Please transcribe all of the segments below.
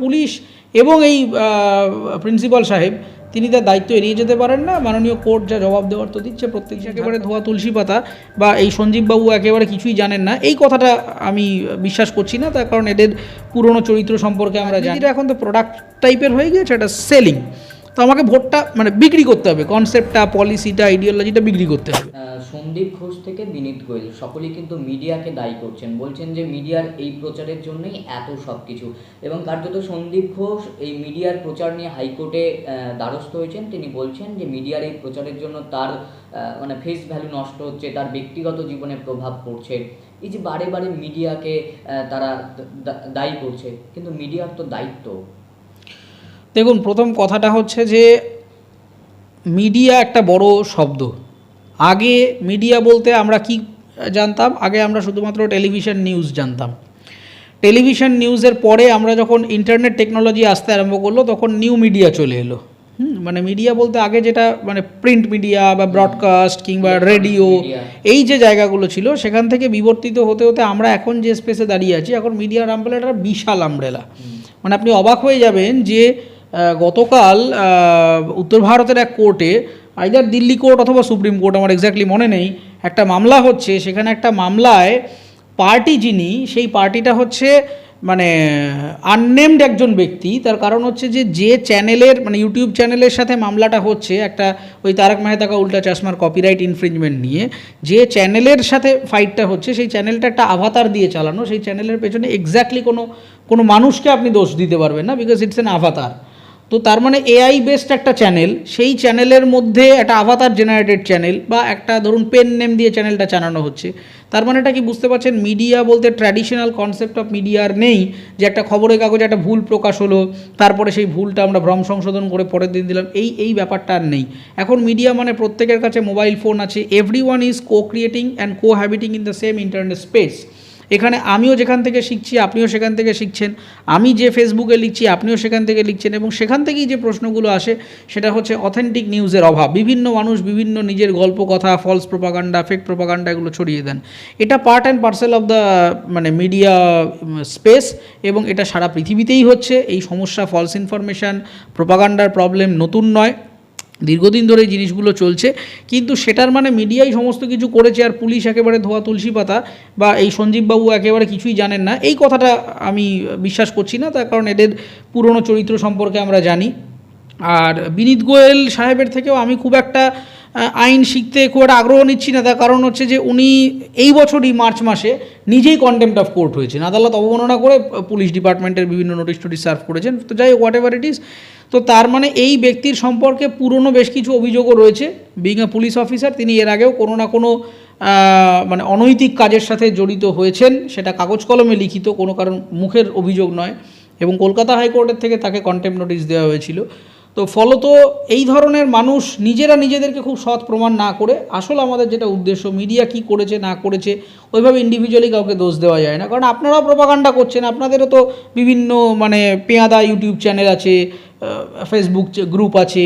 Police এবং এই principal সাহেব তিনি তার দায়িত্ব এড়িয়ে যেতে পারেন না। মাননীয় কোর্ট যা জবাব দেওয়ার তো দিচ্ছে প্রত্যেক একেবারে ধোয়া তুলসী পাতা বা এই সঞ্জীববাবু একেবারে কিছুই জানেন না। এই কথাটা আমি বিশ্বাস করছি না তার কারণ এদের পুরনো চরিত্র সম্পর্কে আমরা জানি। এটা এখন তো প্রোডাক্ট টাইপের হয়ে গিয়েছে এটা সেলিং তো আমাকে ভোটটা মানে বিক্রি করতে হবে কনসেপ্টটা পলিসিটা আইডিওলজিটা বিক্রি করতে হবে। সন্দীপ ঘোষ থেকে বিনীত গোয়েল, সকলেই কিন্তু মিডিয়াকে দায়ী করছেন। বলছেন যে মিডিয়ার এই প্রচারের জন্যই এত সব কিছু এবং কার্যত সন্দীপ ঘোষ এই মিডিয়ার প্রচার নিয়ে হাইকোর্টে দ্বারস্থ হয়েছেন। তিনি বলছেন যে মিডিয়ার এই প্রচারের জন্য তার মানে ফেস ভ্যালু নষ্ট হচ্ছে, তার ব্যক্তিগত জীবনে প্রভাব পড়ছে। এই যে বারে বারে মিডিয়াকে তারা দায়ী করছে, কিন্তু মিডিয়ার তো দায়িত্ব। দেখুন প্রথম কথাটা হচ্ছে যে মিডিয়া একটা বড় শব্দ। আগে মিডিয়া বলতে আমরা কি জানতাম? আগে আমরা শুধুমাত্র টেলিভিশন নিউজ জানতাম। টেলিভিশন নিউজের পরে আমরা যখন ইন্টারনেট টেকনোলজি আসতে আরম্ভ করল তখন নিউ মিডিয়া চলে এলো। হুম মানে মিডিয়া বলতে আগে যেটা মানে প্রিন্ট মিডিয়া বা ব্রডকাস্ট কিংবা রেডিও। এই যে জায়গাগুলো ছিল সেখান থেকে বিবর্তিত হতে হতে আমরা এখন যে স্পেসে দাঁড়িয়ে আছি এখন মিডিয়ার আমব্রেলাটা বিশাল আমব্রেলা। মানে আপনি অবাক হয়ে যাবেন যে গতকাল উত্তর ভারতের এক কোর্টে আইদার দিল্লি কোর্ট অথবা সুপ্রিম কোর্ট, আমার এক্স্যাক্টলি মনে নেই, একটা মামলা হচ্ছে, সেখানে একটা মামলায় পার্টি যিনি, সেই পার্টিটা হচ্ছে মানে আননেমড একজন ব্যক্তি, তার কারণ হচ্ছে যে যে চ্যানেলের মানে ইউটিউব চ্যানেলের সাথে মামলাটা হচ্ছে, একটা ওই তারক মেহতা কা উল্টা চশমার কপিরাইট ইনফ্রিঞ্জমেন্ট নিয়ে, যে চ্যানেলের সাথে ফাইটটা হচ্ছে, সেই চ্যানেলটা একটা আভাতার দিয়ে চালানো, সেই চ্যানেলের পেছনে এক্স্যাক্টলি কোনো কোনো মানুষকে আপনি দোষ দিতে পারবেন না বিকজ ইটস এন আভাতার তো তার মানে এআই বেসড একটা চ্যানেল সেই চ্যানেলের মধ্যে একটা আভাতার জেনারেটেড চ্যানেল বা একটা ধরুন পেন নেম দিয়ে চ্যানেলটা চালানো হচ্ছে। তার মানে এটা কি বুঝতে পারছেন? মিডিয়া বলতে ট্র্যাডিশনাল কনসেপ্ট অফ মিডিয়ার নেই, যে একটা খবরের কাগজে একটা ভুল প্রকাশ হলো, তারপরে সেই ভুলটা আমরা ভ্রম সংশোধন করে পরের দিন দিলাম, এই এই ব্যাপারটা আর নেই। এখন মিডিয়া মানে প্রত্যেকের কাছে মোবাইল ফোন আছে everyone is co creating and cohabiting in the same internet space এখানে আমিও যেখান থেকে শিখছি, আপনিও সেখান থেকে শিখছেন। আমি যে ফেসবুকে লিখছি, আপনিও সেখান থেকে লিখছেন এবং সেখান থেকেই যে প্রশ্নগুলো আসে, সেটা হচ্ছে অথেন্টিক নিউজের অভাব। বিভিন্ন মানুষ বিভিন্ন নিজের গল্প, কথা ফলস প্রোপাগান্ডা ফেক প্রোপাগান্ডা এগুলো ছড়িয়ে দেন। এটা part and parcel of the মানে মিডিয়া স্পেস এবং এটা সারা পৃথিবীতেই হচ্ছে। এই সমস্যা ফলস ইনফরমেশান প্রোপাগান্ডার প্রবলেম নতুন নয়। দীর্ঘদিন ধরে এই জিনিসগুলো চলছে, কিন্তু সেটার মানে মিডিয়াই সমস্ত কিছু করেছে আর পুলিশ একেবারে ধোয়া তুলসী পাতা বা এই সঞ্জীববাবু একেবারে কিছুই জানেন না। এই কথাটা আমি বিশ্বাস করছি না, তার কারণ এদের পুরনো চরিত্র সম্পর্কে আমরা জানি। আর বিনীত গোয়েল সাহেবের থেকেও আমি খুব একটা আইন শিখতে খুব একটা আগ্রহ নিচ্ছি না, তার কারণ হচ্ছে যে উনি এই বছরই মার্চ মাসে নিজেই কন্টেম্পট অফ কোর্ট হয়েছেন। আদালত অবমাননা করে পুলিশ ডিপার্টমেন্টের বিভিন্ন নোটিশ টোটিস সার্ভ করেছেন। তো যাই হোয়াট এভার ইট ইজ তো তার মানে এই ব্যক্তির সম্পর্কে পুরনো বেশ কিছু অভিযোগও রয়েছে। বিং এ পুলিশ অফিসার তিনি এর আগেও কোনো না কোনো মানে অনৈতিক কাজের সাথে জড়িত হয়েছেন। সেটা কাগজ কলমে লিখিত, কোনো কারণ মুখের অভিযোগ নয়। এবং কলকাতা হাইকোর্টের থেকে তাকে কন্টেম নোটিশ দেওয়া হয়েছিল। তো ফলত এই ধরনের মানুষ নিজেরা নিজেদেরকে খুব সৎ প্রমাণ না করে, আসলে আমাদের যেটা উদ্দেশ্য মিডিয়া কি করেছে, না করেছে, ওইভাবে ইন্ডিভিজুয়ালি কাউকে দোষ দেওয়া যায় না। কারণ আপনারাও প্রপাগান্ডা করছেন, আপনাদেরও তো বিভিন্ন মানে পেয়াদা ইউটিউব চ্যানেল আছে ফেসবুক গ্রুপ আছে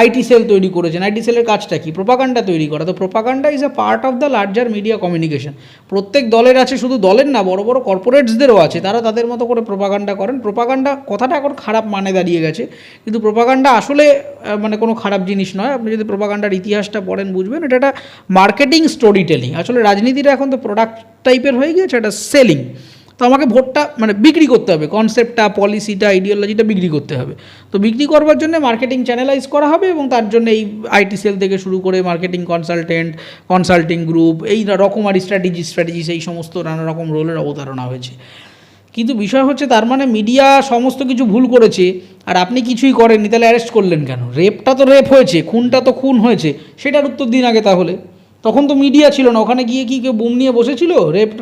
আইটি সেল তৈরি করেছেন। আইটি সেলের কাজটা কি? প্রপাগান্ডা তৈরি করা। তো propaganda is a part of the larger media communication প্রত্যেক দলের আছে, শুধু দলের না, বড় বড় কর্পোরেটসদেরও আছে। তারা তাদের মতো করে প্রপাগান্ডা করেন। প্রপাগান্ডা কথাটা এখন খারাপ মানে দাঁড়িয়ে গেছে। কিন্তু প্রপাগান্ডা আসলে মানে কোনো খারাপ জিনিস নয়। আপনি যদি প্রপাগান্ডার ইতিহাসটা পড়েন, বুঝবেন। এটা একটা মার্কেটিং স্টোরি টেলিং আসলে রাজনীতিটা এখন তো প্রোডাক্ট টাইপের হয়ে গিয়েছে, এটা সেলিং তো আমাকে ভোটটা মানে বিক্রি করতে হবে কনসেপ্টটা পলিসিটা আইডিওলজিটা বিক্রি করতে হবে। তো বিক্রি করবার জন্য মার্কেটিং চ্যানেলাইজ করা হবে এবং তার জন্য এই আইটি সেল থেকে শুরু করে মার্কেটিং কনসালটেন্ট কনসাল্টিং গ্রুপ এই রকমারি স্ট্র্যাটেজি স্ট্র্যাটেজি এই সমস্ত নানা রকম রোলের অবতারণা হয়েছে। কিন্তু বিষয় হচ্ছে তার মানে মিডিয়া সমস্ত কিছু ভুল করেছে, আর আপনি কিছুই করেননি, তাহলে অ্যারেস্ট করলেন কেন? রেপটা তো রেপ হয়েছে, খুনটা তো খুন হয়েছে, সেটার উত্তর দিন আগে তাহলে। তখন তো মিডিয়া ছিল না। ওখানে গিয়ে কি কেউ বুম নিয়ে বসেছিল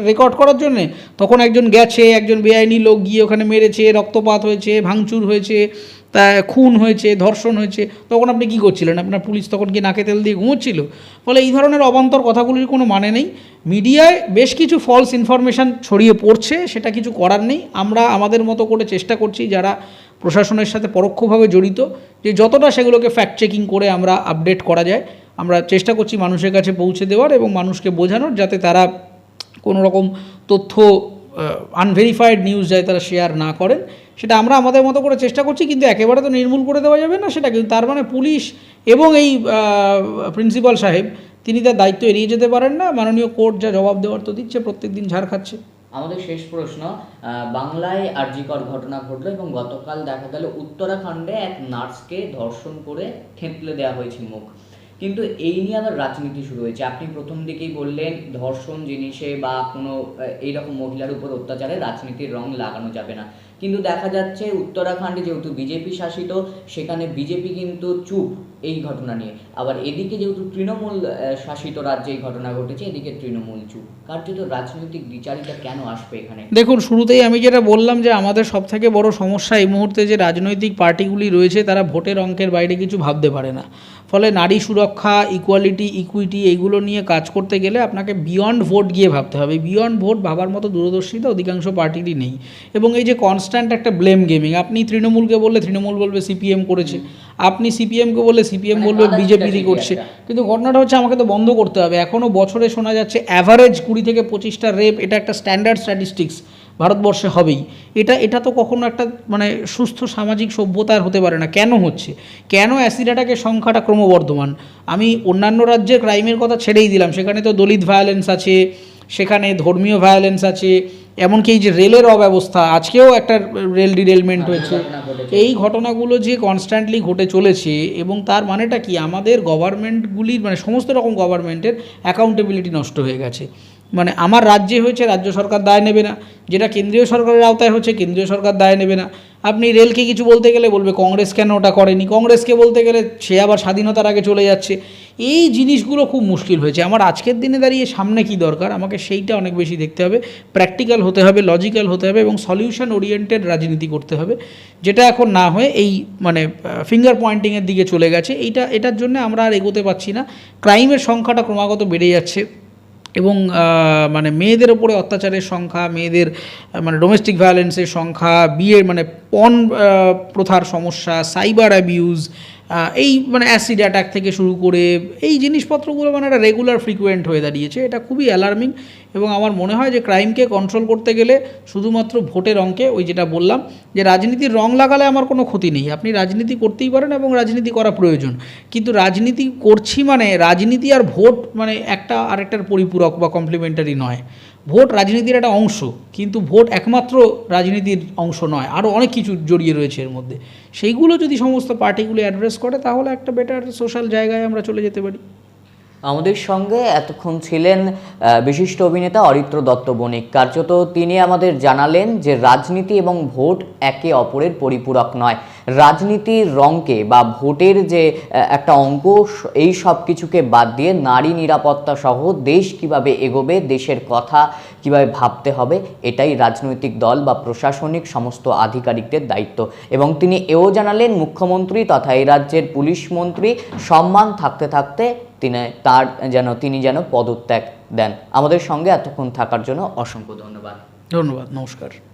রেকর্ড করার জন্যে? তখন একজন গেছে, একজন বেআইনি লোক গিয়ে ওখানে মেরেছে, রক্তপাত হয়েছে, ভাঙচুর হয়েছে, তা খুন হয়েছে, ধর্ষণ হয়েছে। তখন আপনি কী করছিলেন? আপনার পুলিশ তখন কি নাকে তেল দিয়ে ঘুমোচ্ছিল? ফলে এই ধরনের অবান্তর কথাগুলির কোনো মানে নেই। মিডিয়ায় বেশ কিছু ফলস ইনফরমেশান ছড়িয়ে পড়ছে, সেটা কিছু করার নেই। আমরা আমাদের মতো করে চেষ্টা করছি যারা প্রশাসনের সাথে পরোক্ষভাবে জড়িত, যে যতটা সেগুলোকে ফ্যাক্ট চেকিং করে আমরা আপডেট করা যায়। আমরা চেষ্টা করছি মানুষের কাছে পৌঁছে দেওয়ার এবং মানুষকে বোঝানোর যাতে তারা কোনো রকম তথ্য আনভেরিফাইড নিউজ যায় তারা শেয়ার না করেন। সেটা আমরা আমাদের মতো করে চেষ্টা করছি, কিন্তু একেবারে তো নির্মূল করে দেওয়া যাবে না সেটা। কিন্তু তার মানে পুলিশ এবং এই প্রিন্সিপাল সাহেব, তিনি তার দায়িত্ব এড়িয়ে যেতে পারেন না। মাননীয় কোর্ট যা জবাব দেওয়ার তো দিচ্ছে প্রত্যেক দিন ঝাড় খাচ্ছে। আমাদের শেষ প্রশ্ন বাংলায় আরজিকর ঘটনা ঘটলো এবং গতকাল দেখা গেল, উত্তরাখণ্ডে এক নার্সকে ধর্ষণ করে থেঁতলে দেওয়া হয়েছে মুখ। কিন্তু এই নিয়ে আবার রাজনীতি শুরু হয়েছে। আপনি প্রথম দিকেই বললেন, ধর্ষণ জিনিসে বা কোনো এইরকম মহিলার উপর অত্যাচারে রাজনীতির রং লাগানো যাবে না। কিন্তু দেখা যাচ্ছে উত্তরাখণ্ডে যেহেতু বিজেপি শাসিত, সেখানে বিজেপি কিন্তু চুপ এই ঘটনা নিয়ে। আবার এদিকে যেহেতু তৃণমূল শাসিত রাজ্যে এই ঘটনা ঘটেছে, এদিকে তৃণমূল চুপ। কার্যত রাজনৈতিক বিচারিতা কেন আসবে এখানে? দেখুন, শুরুতেই আমি যেটা বললাম যে আমাদের সবথেকে বড় সমস্যা এই মুহূর্তে যে রাজনৈতিক পার্টিগুলি রয়েছে, তারা ভোটের অঙ্কের বাইরে কিছু ভাবতে পারে না। ফলে নারী সুরক্ষা ইকুয়ালিটি ইকুইটি এইগুলো নিয়ে কাজ করতে গেলে আপনাকে বিয়ন্ড ভোট গিয়ে ভাবতে হবে। বিয়ন্ড ভোট ভাবার মতো দূরদর্শিতা অধিকাংশ পার্টিরই নেই। এবং এই যে কনস্ট্যান্ট একটা ব্লেম গেমিং আপনি তৃণমূলকে বললে তৃণমূল বলবে সিপিএম করেছে। আপনি সিপিএমকে বললে সিপিএম মানে বলবে বিজেপিরই করছে। কিন্তু ঘটনাটা হচ্ছে আমাকে তো বন্ধ করতে হবে। এখনও বছরে শোনা যাচ্ছে অ্যাভারেজ কুড়ি থেকে পঁচিশটা রেপ এটা একটা স্ট্যান্ডার্ড স্ট্যাটিস্টিক্স ভারতবর্ষে হবেই। এটা এটা তো কখনো একটা মানে সুস্থ সামাজিক সভ্যতার হতে পারে না। কেন হচ্ছে? কেন অ্যাসিড অ্যাটাকের সংখ্যাটা ক্রমবর্ধমান? আমি অন্যান্য রাজ্যের ক্রাইমের কথা ছেড়েই দিলাম। সেখানে তো দলিত ভায়োলেন্স আছে সেখানে ধর্মীয় ভায়োলেন্স আছে এমনকি এই যে রেলের অব্যবস্থা আজকেও একটা রেল ডিরেলমেন্ট হয়েছে। এই ঘটনাগুলো যে কনস্ট্যান্টলি ঘটে চলেছে এবং তার মানেটা কি? আমাদের গভর্নমেন্টগুলির মানে সমস্ত রকম গভর্নমেন্টের অ্যাকাউন্টেবিলিটি নষ্ট হয়ে গেছে। মানে আমার রাজ্যে হয়েছে রাজ্য সরকার দায় নেবে না। যেটা কেন্দ্রীয় সরকারের আওতায় হচ্ছে কেন্দ্রীয় সরকার দায় নেবে না। আপনি রেলকে কিছু বলতে গেলে বলবে কংগ্রেস কেন ওটা করেনি? কংগ্রেসকে বলতে গেলে সে আবার স্বাধীনতার আগে চলে যাচ্ছে। এই জিনিসগুলো খুব মুশকিল হয়েছে। আমার আজকের দিনে দাঁড়িয়ে সামনে কি দরকার? আমাকে সেইটা অনেক বেশি দেখতে হবে। প্র্যাকটিক্যাল হতে হবে লজিক্যাল হতে হবে এবং সলিউশন ওরিয়েন্টেড রাজনীতি করতে হবে। যেটা এখন না হয়ে এই মানে ফিঙ্গার পয়েন্টিংয়ের দিকে চলে গেছে। এইটা, এটার জন্য আমরা আর এগোতে পারছি না। ক্রাইমের সংখ্যাটা ক্রমাগত বেড়ে যাচ্ছে এবং মানে মেয়েদের ওপরে অত্যাচারের সংখ্যা, মেয়েদের মানে ডোমেস্টিক ভায়োলেন্সের সংখ্যা, বিয়ের মানে পণ প্রথার সমস্যা সাইবার অ্যাবিউজ এই মানে অ্যাসিড অ্যাটাক থেকে শুরু করে এই জিনিসপত্রগুলো মানে একটা রেগুলার ফ্রিকুয়েন্ট হয়ে দাঁড়িয়েছে। এটা খুবই অ্যালার্মিং এবং আমার মনে হয় যে ক্রাইমকে কন্ট্রোল করতে গেলে শুধুমাত্র ভোটের অঙ্কে ওই যেটা বললাম যে রাজনীতির রং লাগালে আমার কোনো ক্ষতি নেই। আপনি রাজনীতি করতেই পারেন এবং রাজনীতি করা প্রয়োজন। কিন্তু রাজনীতি করছি মানে রাজনীতি আর ভোট মানে একটা আরেকটার পরিপূরক বা কমপ্লিমেন্টারি নয়। ভোট রাজনীতির একটা অংশ, কিন্তু ভোট একমাত্র রাজনীতির অংশ নয় আরও অনেক কিছু জড়িয়ে রয়েছে এর মধ্যে। সেইগুলো যদি সমস্ত পার্টিগুলো অ্যাড্রেস করে, তাহলে একটা বেটার সোশ্যাল জায়গায় আমরা চলে যেতে পারি। আমাদের সঙ্গে এতক্ষণ ছিলেন বিশিষ্ট অভিনেতা অরিত্র দত্ত বণিক। কার্যত তিনি আমাদের জানালেন যে রাজনীতি এবং ভোট একে অপরের পরিপূরক নয়। রাজনীতির রঙকে বা ভোটের যে একটা অঙ্ক, এই সব কিছুকে বাদ দিয়ে নারী নিরাপত্তা সহ দেশ কীভাবে এগোবে, দেশের কথা কীভাবে ভাবতে হবে, এটাই রাজনৈতিক দল বা প্রশাসনিক সমস্ত আধিকারিকদের দায়িত্ব। এবং তিনি এও জানালেন, মুখ্যমন্ত্রী তথা এই রাজ্যের পুলিশ মন্ত্রী সম্মান থাকতে থাকতে তিনি তার যেন, তিনি যেন পদত্যাগ দেন। আমাদের সঙ্গে এতক্ষণ থাকার জন্য অসংখ্য ধন্যবাদ। ধন্যবাদ, নমস্কার।